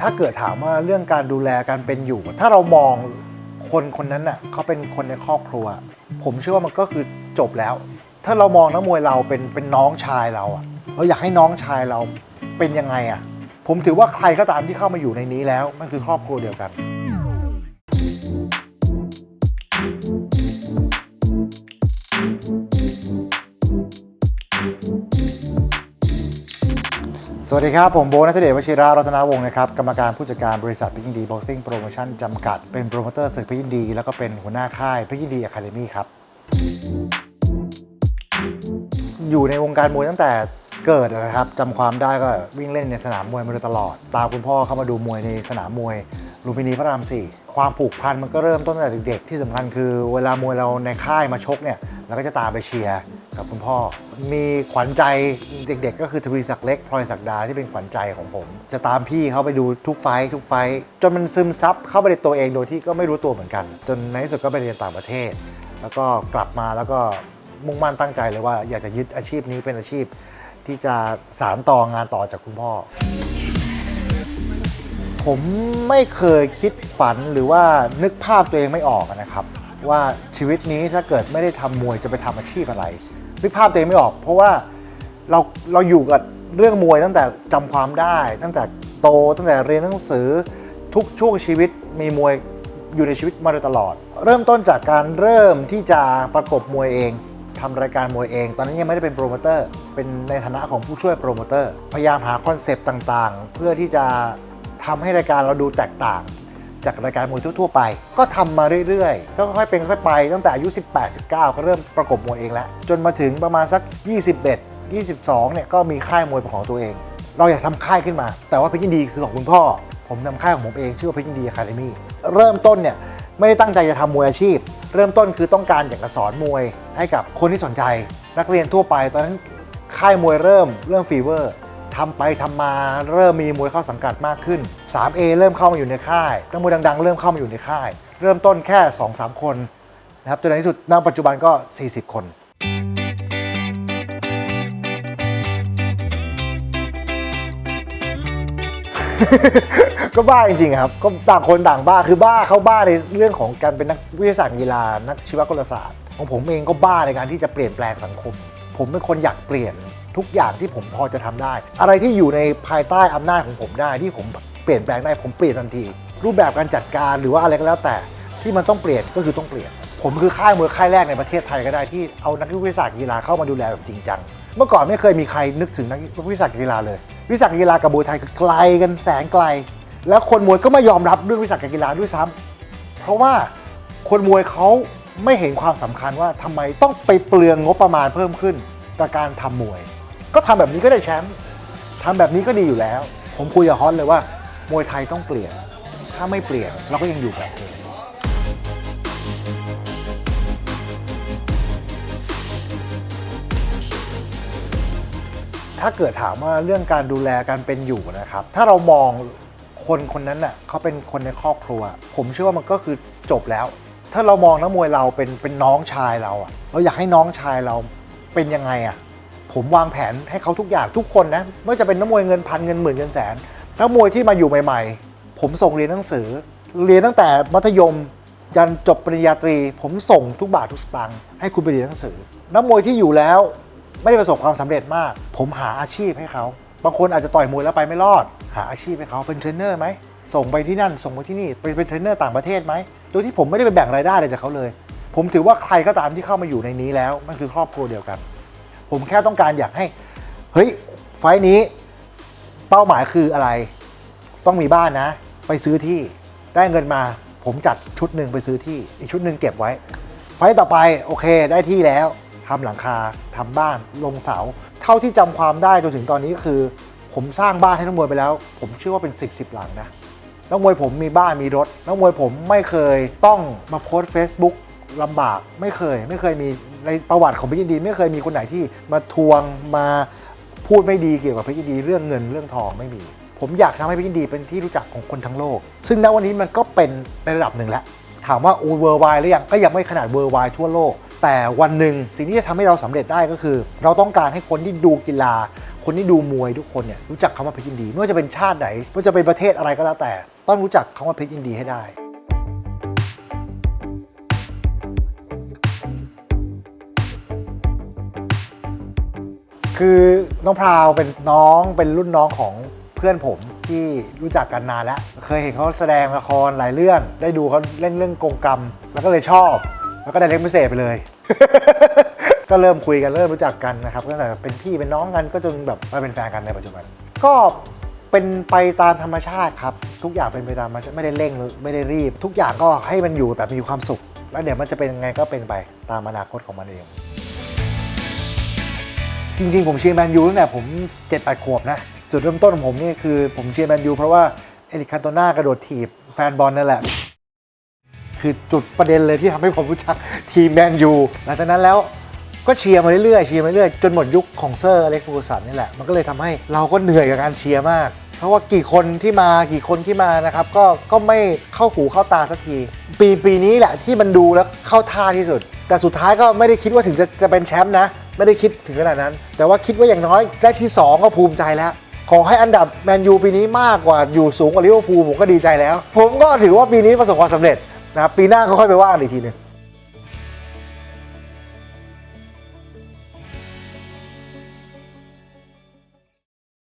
ถ้าเกิดถามว่าเรื่องการดูแลการเป็นอยู่ ถ้าเรามองคนคนนั้นน่ะเขาเป็นคนในครอบครัว ผมเชื่อว่ามันก็คือจบแล้ว ถ้าเรามองนักมวยเราเป็นเป็นน้องชายเราอะเราอยากให้น้องชายเราเป็นยังไงอะผมถือว่าใครก็ตามที่เข้ามาอยู่ในนี้แล้วมันคือครอบครัวเดียวกัน สวัสดีครับ ผมโบนัทเดชวชิรารัตนาวงศ์นะครับกรรมการผู้จัดการบริษัทพิกินดีบ็อกซิ่งโปรโมชั่นจำกัด เป็นโปรโมเตอร์ศึกพิกินดี แล้วก็เป็นหัวหน้าค่ายพิกินดีอะคาเดมี่ครับ อยู่ในวงการมวยตั้งแต่เกิดนะครับจำความได้ก็วิ่งเล่นในสนามมวยมาโดยตลอด ตามคุณพ่อเข้ามาดูมวยในสนามมวยลุมพินีพระรามสี่ความผูกพันมันก็เริ่มต้นตั้งแต่เด็กๆ ที่สำคัญคือเวลามวยเราในค่ายมาชกเนี่ยเราก็จะตามไปเชียร์ กับคุณพ่อ มีขวัญใจเด็กๆ ก็คือทวีศักดิ์เล็กพลอยศักดาที่เป็นขวัญใจของผม จะตามพี่เขาไปดูทุกไฟทุกไฟ จนมันซึมซับเข้าไปในตัวเองโดยที่ก็ไม่รู้ตัวเหมือนกัน จนในที่สุดก็ไปเรียนต่างประเทศ แล้วก็กลับมาแล้วก็มุ่งมั่นตั้งใจเลยว่าอยากจะยึดอาชีพนี้เป็นอาชีพ ที่จะสารต่องานต่อจากคุณพ่อ ผมไม่เคยคิดฝันหรือว่านึกภาพตัวเองไม่ออกนะครับว่าชีวิตนี้ถ้าเกิดไม่ได้ทำมวยจะไปทำอาชีพอะไร นึกภาพตัวเองไม่ออก เพราะว่าเราเราอยู่กับเรื่องมวยตั้งแต่จำความได้ ตั้งแต่โตตั้งแต่เรียนหนังสือทุกช่วงชีวิตมีมวยอยู่ในชีวิตมาโดยตลอด เริ่มต้นจากการเริ่มที่จะประกบมวยเองทำรายการมวยเอง ตอนนั้นยังไม่ได้เป็นโปรโมเตอร์ เป็นในฐานะของผู้ช่วยโปรโมเตอร์ พยายามหาคอนเซปต์ต่างๆ เพื่อที่จะทำให้รายการเราดูแตกต่าง จากรายการมวยทั่ว ๆ ไป ก็ทำมาเรื่อยๆก็ค่อยๆเป็นค่อยๆไปตั้งแต่อายุ 18 19 ก็เริ่มประกบมวยเองแล้ว จนมาถึงประมาณสัก 21 22 เนี่ยก็มีค่ายมวยเป็นของตัวเอง เราอยากทำค่ายขึ้นมา แต่ว่าเพชรยินดีคือของคุณพ่อ ผมทำค่ายของผมเองชื่อว่าเพชรยินดีอะคาเดมี่เริ่มต้นเนี่ยไม่ได้ตั้งใจจะทำมวยอาชีพ เริ่มต้นคือต้องการอยากจะสอนมวยให้กับคนที่สนใจ นักเรียนทั่วไปตอนนั้นค่ายมวยเริ่มเริ่มฟีเวอร์ ทำไปทำมาเริ่มมีมวยเข้าสังกัดมากขึ้น 3A เริ่มเข้ามาอยู่ในค่ายนักมวยดังๆ เริ่มเข้ามาอยู่ในค่าย เริ่มต้นแค่ 2-3 คนนะครับจนในที่สุดณปัจจุบันก็ 40 คนก็บ้าจริงๆครับ ก็ต่างคนต่างบ้าคือบ้าเขาบ้าในเรื่องของการเป็นนักวิทยาศาสตร์กีฬานักชีวกลศาสตร์ ของผมเองก็บ้าในการที่จะเปลี่ยนแปลงสังคม ผมเป็นคนอยากเปลี่ยน ทุกอย่างที่ผมพอจะทำได้ อะไรที่อยู่ในภายใต้อำนาจของผมได้ที่ผมเปลี่ยนแปลงได้ผมเปลี่ยนทันที รูปแบบการจัดการหรือว่าอะไรก็แล้วแต่ที่มันต้องเปลี่ยนก็คือต้องเปลี่ยน ผมคือค่ายมวยค่ายแรกในประเทศไทยก็ได้ที่เอานักวิทยาศาสตร์กีฬาเข้ามาดูแลแบบจริงจังเมื่อก่อนไม่เคยมีใครนึกถึงนักวิทยาศาสตร์กีฬาเลย วิทยาศาสตร์กีฬากับมวยไทยคือไกลกันแสนไกล แล้วคนมวยก็ไม่ยอมรับเรื่องวิทยาศาสตร์การกีฬาด้วยซ้ำเพราะว่าคนมวยเขาไม่เห็นความสำคัญว่าทำไมต้องไปเปลืองงบประมาณเพิ่มขึ้นกับการทำมวย ก็ทำแบบนี้ก็ได้แชมป์ทำแบบนี้ก็ดีอยู่แล้ว ผมคุยกับฮอตเลยว่ามวยไทยต้องเปลี่ยน ถ้าไม่เปลี่ยนเราก็ยังอยู่แบบเดิมถ้าเกิดถามว่าเรื่องการดูแลการเป็นอยู่นะครับ ถ้าเรามองคนคนนั้นน่ะเขาเป็นคนในครอบครัว ผมเชื่อว่ามันก็คือจบแล้ว ถ้าเรามองนักมวยเราเป็นเป็นน้องชายเราอะเราอยากให้น้องชายเราเป็นยังไงอะ ผมวางแผนให้เขาทุกอย่างทุกคนนะไม่ว่าจะเป็นนักมวยเงินพันเงินหมื่นเงินแสนนักมวยที่มาอยู่ใหม่ ๆ ผมส่งเรียนหนังสือ เรียนตั้งแต่มัธยม ยันจบปริญญาตรี ผมส่งทุกบาททุกสตางค์ให้คุณไปเรียนหนังสือ นักมวยที่อยู่แล้วไม่ได้ประสบความสำเร็จมาก ผมหาอาชีพให้เขา บางคนอาจจะต่อยมวยแล้วไปไม่รอด หาอาชีพให้เขาเป็นเทรนเนอร์ไหมส่งไปที่นั่นส่งไปที่นี่ไปเป็นเทรนเนอร์ต่างประเทศไหมโดยที่ผมไม่ได้ไปแบ่งรายได้อะไรจากเขาเลย ผมถือว่าใครก็ตามที่เข้ามาอยู่ในนี้แล้วมันคือครอบครัวเดียวกัน ผมแค่ต้องการอยากให้ เฮ้ย ไฟนี้เป้าหมายคืออะไร ต้องมีบ้านนะ ไปซื้อที่ได้เงินมา ผมจัดชุดหนึ่งไปซื้อที่ อีกชุดหนึ่งเก็บไว้ ไฟต์ต่อไปโอเคได้ที่แล้วทำหลังคาทำบ้านลงเสา เท่าที่จำความได้จนถึงตอนนี้คือ ผมสร้างบ้านให้นักมวยไปแล้ว ผมเชื่อว่าเป็น 10บสหลังนะนักมวยผมมีบ้านมีรถนักมวยผมไม่เคยต้องมาโพสต์ Facebook ลำบากไม่เคย ไม่เคยมีในประวัติของพชรยินดี ไม่เคยมีคนไหนที่มาทวงมาพูดไม่ดีเกี่ยวกับพชรยินดีเรื่องเงินเรื่องทองไม่มี ผมอยากทำให้พชรยินดีเป็นที่รู้จักของคนทั้งโลก ซึ่งณวันนี้มันก็เป็นในระดับหนึ่งแล้ว ถามว่าโอเวอร์ไวหรือยังก็ยังไม่ขนาดเวอร์ไวทั่วโลก แต่วันหนึ่งสิ่งที่จะทำให้เราสำเร็จได้ก็คือ เราต้องการให้คนที่ดูกีฬาคคนที่ดูมวยทุกคนเนี่ยรู้จักคำว่าเพชรยินดีไม่ว่าจะเป็นชาติไหนไม่ว่าจะเป็นประเทศอะไรก็แล้วแต่ ต้องรู้จักคำว่าเพชรยินดีให้ได้ คือน้องพราวเป็นน้องเป็นรุ่นน้องของเพื่อนผมที่รู้จักกันนานแล้ว เคยเห็นเขาแสดงละครหลายเรื่อง ได้ดูเขาเล่นเรื่องกงกรรม แล้วก็เลยชอบ แล้วก็ได้เล็กพิเศษไปเลย ก็เริ่มคุยกันเริ่มรู้จักกันนะครับตั้งแต่เป็นพี่เป็นน้องกันก็จนแบบมาเป็นแฟนกันในปัจจุบัน ก็เป็นไปตามธรรมชาติครับ ทุกอย่างเป็นไปตามธรรมชาติไม่ได้เร่งหรือไม่ได้รีบ ทุกอย่างก็ให้มันอยู่แบบมีความสุข แล้วเดี๋ยวมันจะเป็นยังไงก็เป็นไปตามอนาคตของมันเอง จริงๆ ผมเชียร์แมนยูตั้งแต่ผม7จ็ดแปดขวบนะ จุดเริ่มต้นของผมนี่คือผมเชียร์แมนยูเพราะว่าเอริกคันโตน่ากระโดดถีบแฟนบอลนั่นแหละ คือจุดประเด็นเลยที่ทำให้ผมรู้จักทีมแมนยูหลังจากนั้นแล้วก็เชียร์มาเรื่อยๆเชียร์มาเรื่อยๆจนหมดยุคของเซอร์อเล็กฟูสันนี่แหละ มันก็เลยทำให้เราก็เหนื่อยกับการเชียร์มาก เพราะว่ากี่คนที่มากี่คนที่มานะครับ ก็ก็ไม่เข้าหูเข้าตาสักที ปีปีนี้แหละที่มันดูแล้วเข้าท่าที่สุด แต่สุดท้ายก็ไม่ได้คิดว่าถึงจะจะเป็นแชมป์นะ ไม่ได้คิดถึงขนาดนั้น แต่ว่าคิดว่าอย่างน้อยได้ที่ 2 ก็ภูมิใจแล้ว ขอให้อันดับแมนยูปีนี้มากกว่าอยู่สูงกว่าลิเวอร์พูลผมก็ดีใจแล้ว ผมก็ถือว่าปีนี้ประสบความสำเร็จนะครับปีหน้าก็ค่อยไปว่ากันอีกทีหนึง